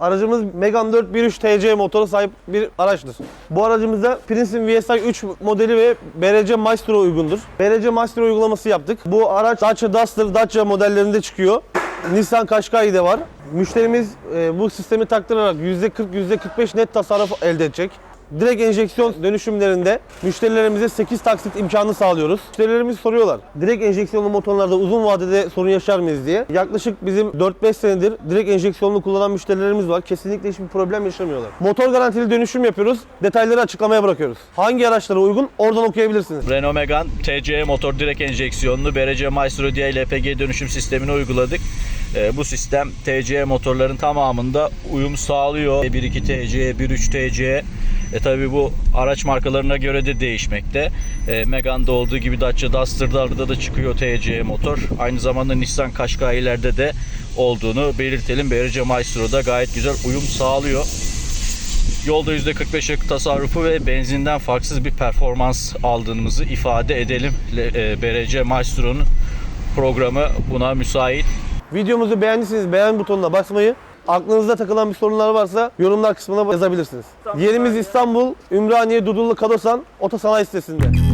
Aracımız Megane 4 1.3 TC motoru sahip bir araçtır. Bu aracımızda Princeton VSI 3 modeli ve BRC Maestro uygundur. BRC Maestro uygulaması yaptık. Bu araç Dacia Duster, Dacia modellerinde çıkıyor. Nissan Qashqai de var. Müşterimiz e, bu sistemi taktırarak %40, %45 net tasarruf elde edecek. Direkt enjeksiyon dönüşümlerinde müşterilerimize 8 taksit imkanı sağlıyoruz. Müşterilerimiz soruyorlar. Direkt enjeksiyonlu motorlarda uzun vadede sorun yaşar mıyız diye. Yaklaşık bizim 4-5 senedir direkt enjeksiyonlu kullanan müşterilerimiz var. Kesinlikle hiçbir problem yaşamıyorlar. Motor garantili dönüşüm yapıyoruz. Detayları açıklamaya bırakıyoruz. Hangi araçlara uygun oradan okuyabilirsiniz. Renault Megane TCE motor direkt enjeksiyonlu BRC Maestro diye LPG dönüşüm sistemini uyguladık. Ee, bu sistem TCE motorların tamamında uyum sağlıyor. 1.2 TCE, 1.3 TCE. E tabi bu araç markalarına göre de değişmekte. E, Megane'da olduğu gibi Dacia Duster'larda da çıkıyor TCE motor. Aynı zamanda Nissan Qashqai'lerde de olduğunu belirtelim. BRC Maestro'da gayet güzel uyum sağlıyor. Yolda %45 yakıt tasarrufu ve benzinden farksız bir performans aldığımızı ifade edelim. E, BRC Maestro'nun programı buna müsait. Videomuzu beğendiyseniz beğen butonuna basmayı, aklınızda takılan bir sorunlar varsa yorumlar kısmına yazabilirsiniz. Yerimiz İstanbul, Ümraniye Dudullu Kadosan Otosanayi sitesinde.